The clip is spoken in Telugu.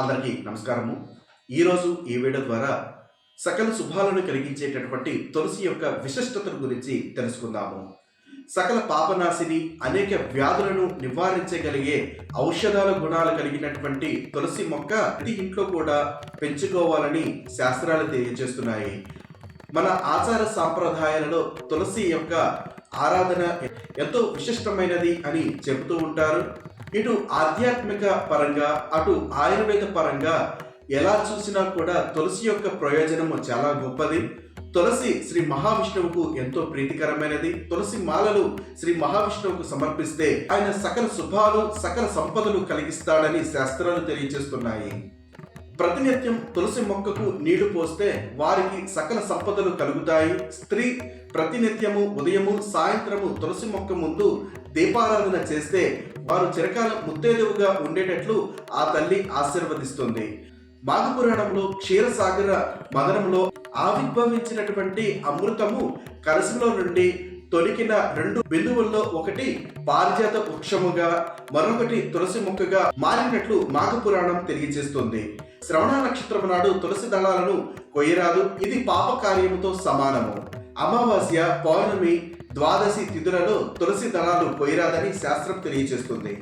అందరికీ నమస్కారము. ఈరోజు ఈ వీడియో ద్వారా సకల శుభాలను కలిగించేటటువంటి తులసి యొక్క విశిష్టతను గురించి తెలుసుకుందాము. సకల పాపనాశిని అనేక వ్యాధులను నివారించగలిగే ఔషధాల గుణాలు కలిగినటువంటి తులసి మొక్క ప్రతి ఇంట్లో కూడా పెంచుకోవాలని శాస్త్రాలు తెలియజేస్తున్నాయి. మన ఆచార సాంప్రదాయాలలో తులసి యొక్క ఆరాధన ఎంతో విశిష్టమైనది అని చెబుతూ ఉంటారు. ఇటు ఆధ్యాత్మిక పరంగా అటు ఆయుర్వేద పరంగా ఎలా చూసినా కూడా తులసి యొక్క ప్రయోజనము చాలా గొప్పది. తులసి శ్రీ మహావిష్ణువుకు ఎంతో ప్రీతికరమైనది. తులసి మాలలు శ్రీ మహావిష్ణువుకు సమర్పిస్తే ఆయన సకల శుభాలు సకల సంపదలు కలిగిస్తాడని శాస్త్రాలు తెలియజేస్తున్నాయి. ప్రతినిత్యం తులసి మొక్కకు నీళ్ళు పోస్తే వారికి సకల సంపదలు కలుగుతాయి. స్త్రీ ప్రతినిత్యము ఉదయము సాయంత్రము తులసి మొక్క ముందు దీపారాధన చేస్తే వారు చిరకాలం ముత్తేదువుగా ఉండేటట్లు ఆ తల్లి ఆశీర్వదిస్తుంది. మాఘపురాణంలో క్షీరసాగర మదనంలో ఆవిర్భవించినటువంటి అమృతము కలశంలో నుండి తొలికిన రెండు బిందువుల్లో ఒకటి పారిజాత వృక్షముగా మరొకటి తులసి మొక్కగా మారినట్లు నాగపురాణం తెలియజేస్తుంది. శ్రవణ నక్షత్రం నాడు తులసి దళాలను కొయ్యరాదు. ఇది పాప కార్యముతో సమానము. అమావాస్య పౌర్ణమి ద్వాదశి తిథులలో తులసి దళాలు కొయ్యరాదని శాస్త్రం తెలియజేస్తుంది.